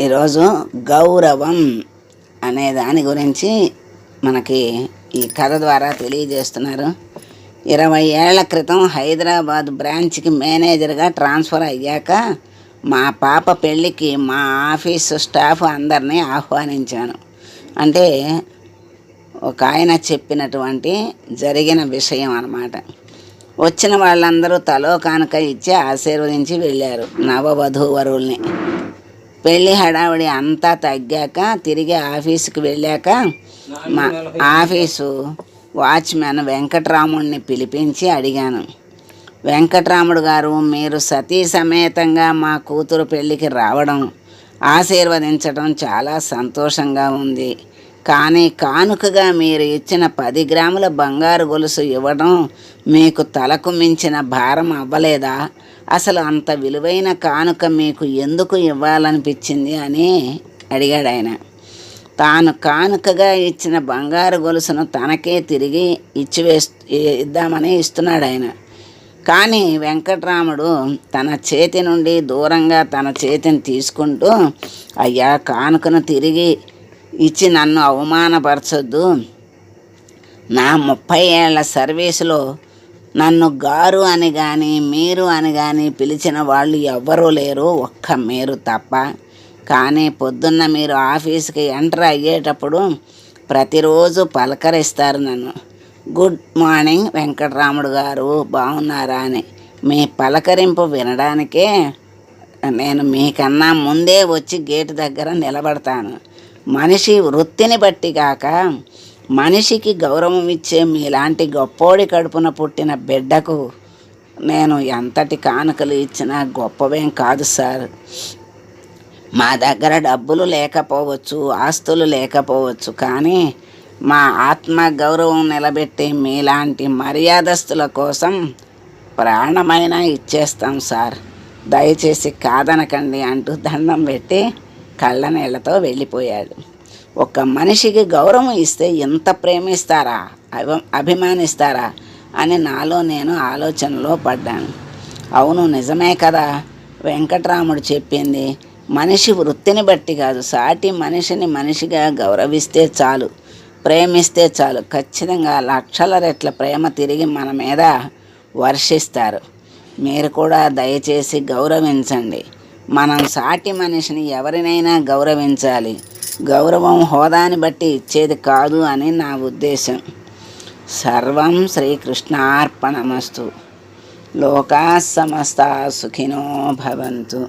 ఈరోజు గౌరవం అనే దాని గురించి మనకి ఈ కథ ద్వారా తెలియజేస్తున్నారు. ఇరవై ఏళ్ళ క్రితం హైదరాబాద్ బ్రాంచ్కి మేనేజర్గా ట్రాన్స్ఫర్ అయ్యాక మా పాప పెళ్ళికి మా ఆఫీసు స్టాఫ్ అందరినీ ఆహ్వానించాను. అంటే ఒక ఆయన చెప్పినటువంటి జరిగిన విషయం అన్నమాట. వచ్చిన వాళ్ళందరూ తలో కానుక ఇచ్చి ఆశీర్వదించి వెళ్ళారు నవవధూవరుల్ని. పెళ్ళి హడావిడి అంతా తగ్గాక తిరిగి ఆఫీసుకి వెళ్ళాక మా ఆఫీసు వాచ్మెన్ వెంకట్రాముడిని పిలిపించి అడిగాను. వెంకట్రాముడు గారు మీరు సతీ సమేతంగా మా కూతురు పెళ్ళికి రావడం ఆశీర్వదించడం చాలా సంతోషంగా ఉంది. కానీ కానుకగా మీరు ఇచ్చిన పది గ్రాముల బంగారు గొలుసు ఇవ్వడం మీకు తలకు మించిన భారం అవ్వలేదా? అసలు అంత విలువైన కానుక మీకు ఎందుకు ఇవ్వాలనిపించింది అని అడిగాడు ఆయన. తాను కానుకగా ఇచ్చిన బంగారు గొలుసును తనకే తిరిగి ఇచ్చివే ఇద్దామని ఇస్తున్నాడు ఆయన. కానీ వెంకట్రాముడు తన చేతి నుండి దూరంగా తన చేతిని తీసుకుంటూ అయ్యా కానుకను తిరిగి ఇచ్చి నన్ను అవమానపరచొద్దు. నా ముప్పై ఏళ్ళ సర్వీసులో నన్ను గారు అని కానీ మీరు అని కానీ పిలిచిన వాళ్ళు ఎవ్వరూ లేరు ఒక్క మీరు తప్ప. కానీ పొద్దున్న మీరు ఆఫీస్కి ఎంటర్ అయ్యేటప్పుడు ప్రతిరోజు పలకరిస్తారు నన్ను. గుడ్ మార్నింగ్ వెంకటరాముడు గారు బాగున్నారా అని. మీ పలకరింపు వినడానికే నేను మీకన్నా ముందే వచ్చి గేటు దగ్గర నిలబడతాను. మనిషి వృత్తిని బట్టి కాక మనిషికి గౌరవం ఇచ్చే మీలాంటి గొప్పోడి కడుపున పుట్టిన బిడ్డకు నేను ఎంతటి కానుకలు ఇచ్చినా గొప్పవేం కాదు సార్. మా దగ్గర డబ్బులు లేకపోవచ్చు ఆస్తులు లేకపోవచ్చు కానీ మా ఆత్మ గౌరవం నిలబెట్టే మీలాంటి మర్యాదస్తుల కోసం ప్రాణమైన ఇచ్చేస్తాం సార్. దయచేసి కాదనకండి అంటూ దండం పెట్టి కళ్ళ నీళ్ళతో వెళ్ళిపోయాడు. ఒక మనిషికి గౌరవం ఇస్తే ఎంత ప్రేమిస్తారా? అభి అభిమానిస్తారా? అని నాలో నేను ఆలోచనలో పడ్డాను. అవును నిజమే కదా? వెంకట్రాముడు చెప్పింది మనిషి వృత్తిని బట్టి కాదు సాటి మనిషిని మనిషిగా గౌరవిస్తే చాలు ప్రేమిస్తే చాలు. ఖచ్చితంగా లక్షల రెట్ల ప్రేమ తిరిగి మన మీద వర్షిస్తారు. మీరు కూడా దయచేసి గౌరవించండి. మనం సాటి మనిషిని ఎవరినైనా గౌరవించాలి. గౌరవం హోదాని బట్టి ఇచ్చేది కాదు అని నా ఉద్దేశం. సర్వం శ్రీకృష్ణార్పణమస్తు. లోకా సమస్త సుఖినో భవంతు.